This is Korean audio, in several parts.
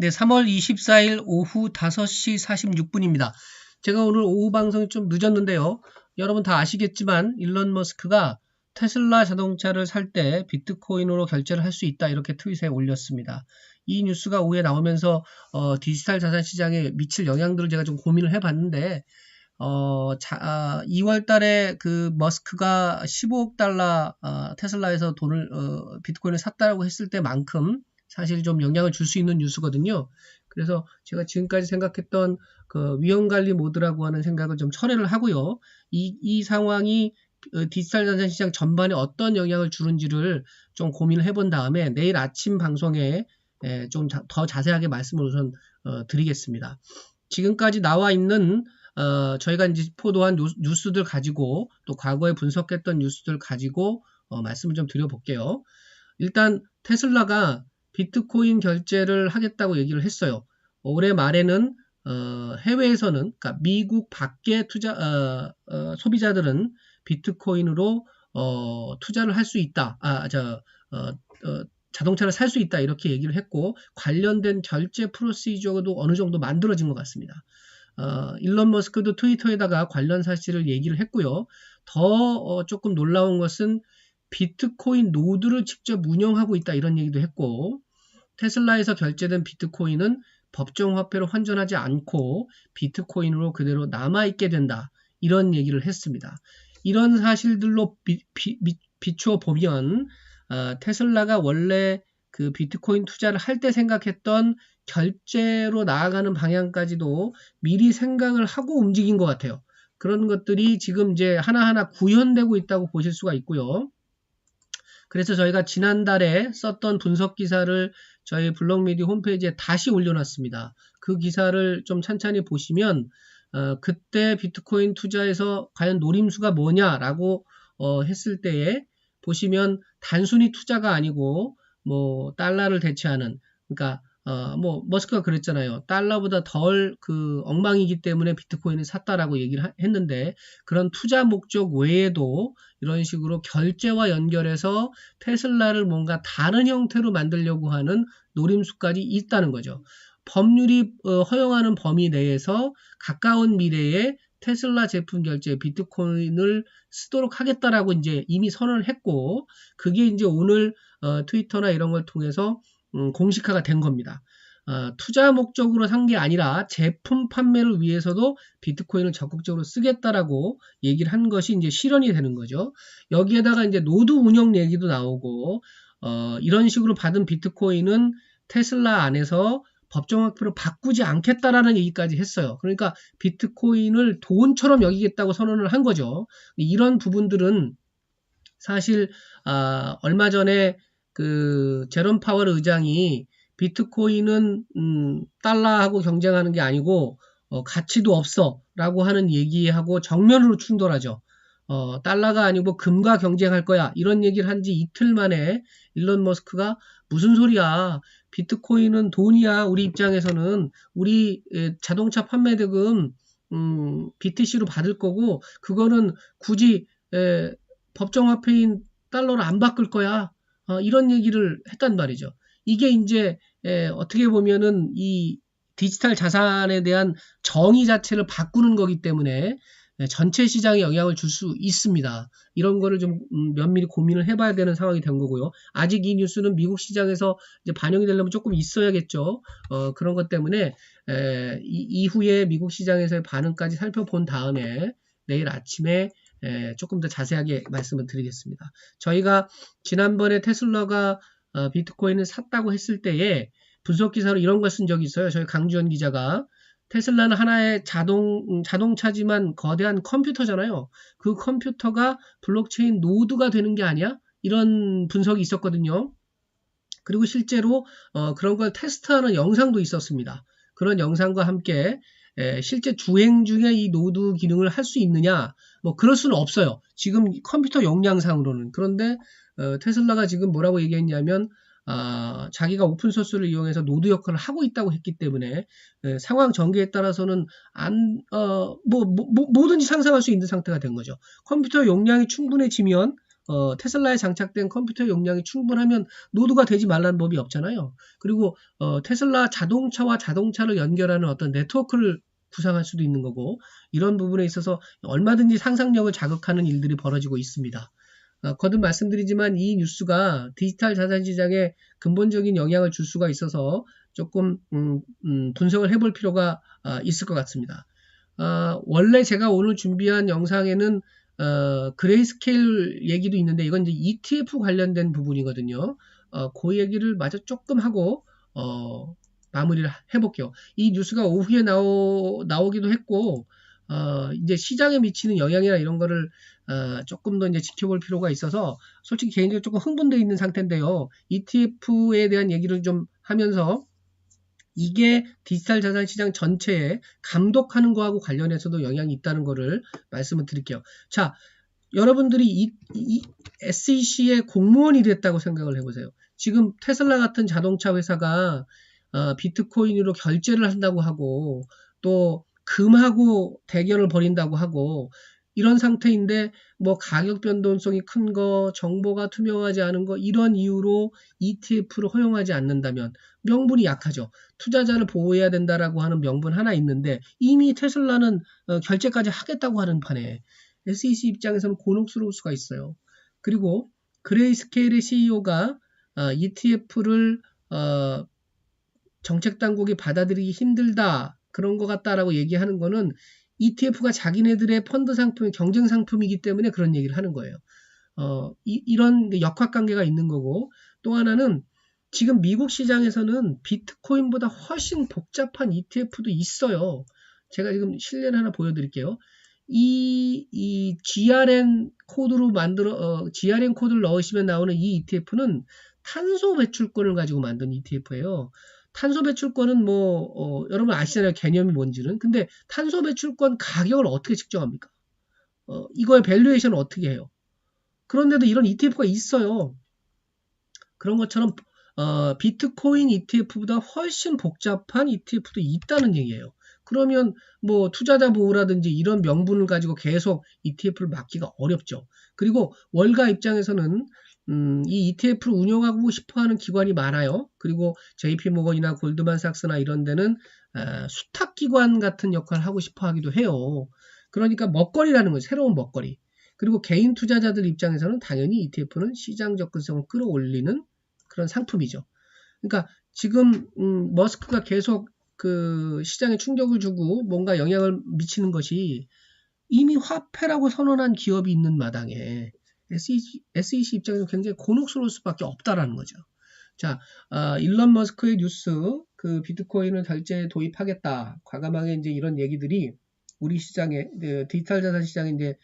네, 3월 24일 오후 5시 46분입니다. 제가 오늘 오후 방송이 좀 늦었는데요. 여러분 다 아시겠지만 일론 머스크가 테슬라 자동차를 살 때 비트코인으로 결제를 할 수 있다 이렇게 트윗에 올렸습니다. 이 뉴스가 오후에 나오면서 어, 디지털 자산 시장에 미칠 영향들을 제가 좀 고민을 해봤는데 어, 자, 아, 2월 달에 그 머스크가 15억 달러 어, 테슬라에서 돈을 어, 비트코인을 샀다고 했을 때만큼 사실 좀 영향을 줄 수 있는 뉴스거든요. 그래서 제가 지금까지 생각했던 그 위험관리 모드라고 하는 생각을 좀 철회를 하고요. 이, 이 상황이 어, 디지털 자산 시장 전반에 어떤 영향을 주는지를 좀 고민을 해본 다음에 내일 아침 방송에 좀 더 자세하게 말씀을 우선 어, 드리겠습니다. 지금까지 나와 있는 어, 저희가 이제 포도한 뉴스들 가지고 또 과거에 분석했던 뉴스들 가지고 어, 말씀을 좀 드려볼게요. 일단 테슬라가 비트코인 결제를 하겠다고 얘기를 했어요. 올해 말에는 어, 해외에서는 그러니까 미국 밖의 투자 어, 어, 소비자들은 비트코인으로 어, 투자를 할 수 있다. 아, 저 어, 어, 자동차를 살 수 있다 이렇게 얘기를 했고 관련된 결제 프로시저도 어느 정도 만들어진 것 같습니다. 어, 일론 머스크도 트위터에다가 관련 사실을 얘기를 했고요. 더 어, 조금 놀라운 것은 비트코인 노드를 직접 운영하고 있다 이런 얘기도 했고 테슬라에서 결제된 비트코인은 법정 화폐로 환전하지 않고 비트코인으로 그대로 남아있게 된다. 이런 얘기를 했습니다. 이런 사실들로 비, 비, 비 추어 보면 어, 테슬라가 원래 그 비트코인 투자를 할 때 생각했던 결제로 나아가는 방향까지도 미리 생각을 하고 움직인 것 같아요. 그런 것들이 지금 이제 하나하나 구현되고 있다고 보실 수가 있고요. 그래서 저희가 지난달에 썼던 분석 기사를 저희 블록미디 홈페이지에 다시 올려놨습니다. 그 기사를 좀 찬찬히 보시면 어, 그때 비트코인 투자에서 과연 노림수가 뭐냐라고 어, 했을 때에 보시면 단순히 투자가 아니고 뭐 달러를 대체하는 그러니까 어, 뭐, 머스크가 그랬잖아요. 달러보다 덜 그 엉망이기 때문에 비트코인을 샀다라고 얘기를 하, 했는데, 그런 투자 목적 외에도 이런 식으로 결제와 연결해서 테슬라를 뭔가 다른 형태로 만들려고 하는 노림수까지 있다는 거죠. 법률이 어, 허용하는 범위 내에서 가까운 미래에 테슬라 제품 결제 비트코인을 쓰도록 하겠다라고 이제 이미 선언을 했고, 그게 이제 오늘 어, 트위터나 이런 걸 통해서 음, 공식화가 된 겁니다. 어, 투자 목적으로 산 게 아니라 제품 판매를 위해서도 비트코인을 적극적으로 쓰겠다라고 얘기를 한 것이 이제 실현이 되는 거죠. 여기에다가 이제 노드 운영 얘기도 나오고 어, 이런 식으로 받은 비트코인은 테슬라 안에서 법정 화폐로 바꾸지 않겠다라는 얘기까지 했어요. 그러니까 비트코인을 돈처럼 여기겠다고 선언을 한 거죠. 이런 부분들은 사실 아, 얼마 전에 그 제롬 파월 의장이 비트코인은 음, 달러하고 경쟁하는 게 아니고 어, 가치도 없어라고 하는 얘기하고 정면으로 충돌하죠. 어, 달러가 아니고 금과 경쟁할 거야. 이런 얘기를 한 지 이틀 만에 일론 머스크가 무슨 소리야? 비트코인은 돈이야. 우리 입장에서는 우리 에, 자동차 판매 대금 음, BTC로 받을 거고 그거는 굳이 에, 법정화폐인 달러로 안 바꿀 거야 어, 이런 얘기를 했단 말이죠. 이게 이제 에, 어떻게 보면은 이 디지털 자산에 대한 정의 자체를 바꾸는 거기 때문에 전체 시장에 영향을 줄 수 있습니다. 이런 거를 좀 음, 면밀히 고민을 해봐야 되는 상황이 된 거고요. 아직 이 뉴스는 미국 시장에서 이제 반영이 되려면 조금 있어야겠죠. 어, 그런 것 때문에 에, 이, 이후에 미국 시장에서의 반응까지 살펴본 다음에 내일 아침에 에, 조금 더 자세하게 말씀을 드리겠습니다. 저희가 지난번에 테슬라가 어, 비트코인을 샀다고 했을 때에 분석 기사로 이런 걸 쓴 적이 있어요. 저희 강주현 기자가 테슬라는 하나의 자동 자동차지만 거대한 컴퓨터잖아요. 그 컴퓨터가 블록체인 노드가 되는 게 아니야? 이런 분석이 있었거든요. 그리고 실제로 어, 그런 걸 테스트하는 영상도 있었습니다. 그런 영상과 함께 에, 실제 주행 중에 이 노드 기능을 할 수 있느냐? 뭐 그럴 수는 없어요. 지금 컴퓨터 용량상으로는. 그런데 어, 테슬라가 지금 뭐라고 얘기했냐면 아, 자기가 오픈 소스를 이용해서 노드 역할을 하고 있다고 했기 때문에 에, 상황 전개에 따라서는 안, 어, 뭐, 뭐, 뭐, 뭐든지 상상할 수 있는 상태가 된 거죠. 컴퓨터 용량이 충분해지면 어, 테슬라에 장착된 컴퓨터 용량이 충분하면 노드가 되지 말라는 법이 없잖아요. 그리고 어, 테슬라 자동차와 자동차를 연결하는 어떤 네트워크를 구상할 수도 있는 거고 이런 부분에 있어서 얼마든지 상상력을 자극하는 일들이 벌어지고 있습니다. 어, 거듭 말씀드리지만 이 뉴스가 디지털 자산 시장에 근본적인 영향을 줄 수가 있어서 조금 음, 음, 분석을 해볼 필요가 어, 있을 것 같습니다. 어, 원래 제가 오늘 준비한 영상에는 어, 그레이스케일 얘기도 있는데 이건 이제 ETF 관련된 부분이거든요. 어, 그 얘기를 마저 조금 하고 어, 마무리를 해볼게요. 이 뉴스가 오후에 나오, 나오기도 했고 어, 이제 시장에 미치는 영향이나 이런 거를 어, 조금 더 이제 지켜볼 필요가 있어서 솔직히 개인적으로 조금 흥분되어 있는 상태인데요. ETF에 대한 얘기를 좀 하면서 이게 디지털 자산 시장 전체에 감독하는 거하고 관련해서도 영향이 있다는 것을 말씀을 드릴게요. 자, 여러분들이 이, 이 SEC의 공무원이 됐다고 생각을 해보세요. 지금 테슬라 같은 자동차 회사가 어, 비트코인으로 결제를 한다고 하고 또 금하고 대결을 벌인다고 하고 이런 상태인데 뭐 가격 변동성이 큰 거, 정보가 투명하지 않은 거 이런 이유로 ETF를 허용하지 않는다면 명분이 약하죠. 투자자를 보호해야 된다라고 하는 명분 하나 있는데 이미 테슬라는 어, 결제까지 하겠다고 하는 판에 SEC 입장에서는 곤혹스러울 수가 있어요. 그리고 그레이스케일의 CEO가 어, ETF를 어, 정책 당국이 받아들이기 힘들다 그런 것 같다라고 얘기하는 거는 ETF가 자기네들의 펀드 상품이 경쟁 상품이기 때문에 그런 얘기를 하는 거예요. 어, 이, 런 역학 관계가 있는 거고 또 하나는 지금 미국 시장에서는 비트코인보다 훨씬 복잡한 ETF도 있어요. 제가 지금 실례를 하나 보여드릴게요. 이, 이 GRN 코드로 만들어, 어, GRN 코드를 넣으시면 나오는 이 ETF는 탄소 배출권을 가지고 만든 ETF예요. 탄소 배출권은 뭐 어, 여러분 아시잖아요 개념이 뭔지는 근데 탄소 배출권 가격을 어떻게 측정합니까? 어, 이거의 밸류에이션을 어떻게 해요? 그런데도 이런 ETF가 있어요. 그런 것처럼 어, 비트코인 ETF보다 훨씬 복잡한 ETF도 있다는 얘기예요. 그러면 뭐 투자자 보호라든지 이런 명분을 가지고 계속 ETF를 맡기가 어렵죠. 그리고 월가 입장에서는 음, 이 ETF를 운영하고 싶어 하는 기관이 많아요. 그리고 JP모건이나 골드만삭스나 이런 데는 아, 수탁 기관 같은 역할을 하고 싶어 하기도 해요. 그러니까 먹거리라는 거예요. 새로운 먹거리. 그리고 개인 투자자들 입장에서는 당연히 ETF는 시장 접근성을 끌어올리는 그런 상품이죠. 그러니까 지금 음, 머스크가 계속 그 시장에 충격을 주고 뭔가 영향을 미치는 것이 이미 화폐라고 선언한 기업이 있는 마당에 SEC, SEC 입장에서 굉장히 곤혹스러울 수밖에 없다라는 거죠. 자, 어, 일론 머스크의 뉴스, 그 비트코인을 결제 도입하겠다. 과감하게 이제 이런 얘기들이 우리 시장에, 그 디지털 자산 시장에 이제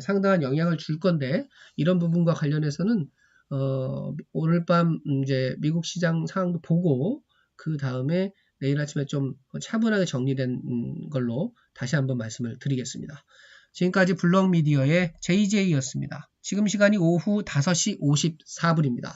상당한 영향을 줄 건데, 이런 부분과 관련해서는, 어, 오늘 밤 이제 미국 시장 상황도 보고, 그 다음에 내일 아침에 좀 차분하게 정리된 걸로 다시 한번 말씀을 드리겠습니다. 지금까지 블록미디어의 JJ였습니다. 지금 시간이 오후 5시 54분입니다.